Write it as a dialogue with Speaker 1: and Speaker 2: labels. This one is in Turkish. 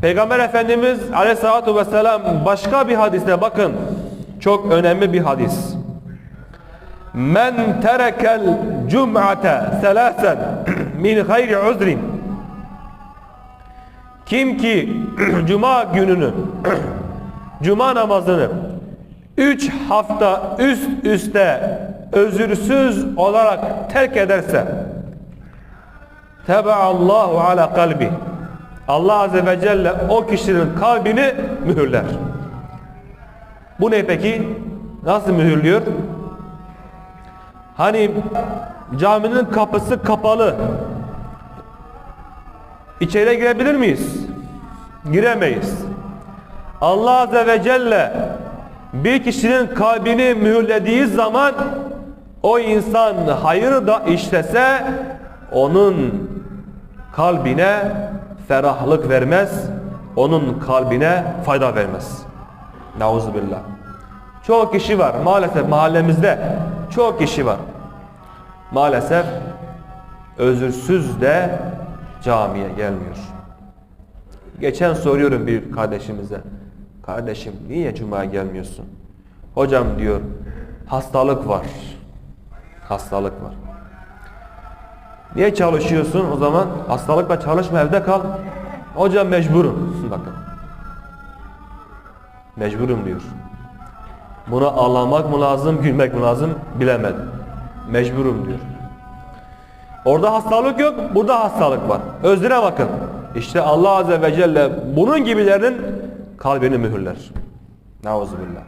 Speaker 1: Peygamber Efendimiz aleyhissalatu vesselam başka bir hadiste bakın. Çok önemli bir hadis. Men terekel cum'ate selasen min gayri uzrin. Kim ki cuma gününü cuma namazını üç hafta üst üste özürsüz olarak terk ederse Allahu ala kalbi Allah Azze ve Celle o kişinin kalbini mühürler. Bu ne peki? Nasıl mühürlüyor? Hani caminin kapısı kapalı. İçeriye girebilir miyiz? Giremeyiz. Allah Azze ve Celle bir kişinin kalbini mühürlediği zaman o insan hayır da işlese onun kalbine ferahlık vermez, onun kalbine fayda vermez. Nauzubillah. Çok kişi var maalesef mahallemizde çok kişi var. Maalesef özürsüz de camiye gelmiyor. Geçen soruyorum bir kardeşimize. Kardeşim niye cumaya gelmiyorsun? Hocam diyor hastalık var. Hastalık var. Niye çalışıyorsun o zaman? Hastalıkla çalışma evde kal. Hocam mecburum. Bakın. Mecburum diyor. Buna ağlamak mı lazım, gülmek mi lazım bilemedim. Mecburum diyor. Orada hastalık yok, burada hastalık var. Özüne bakın. İşte Allah Azze ve Celle bunun gibilerinin kalbini mühürler. Nauzubillah.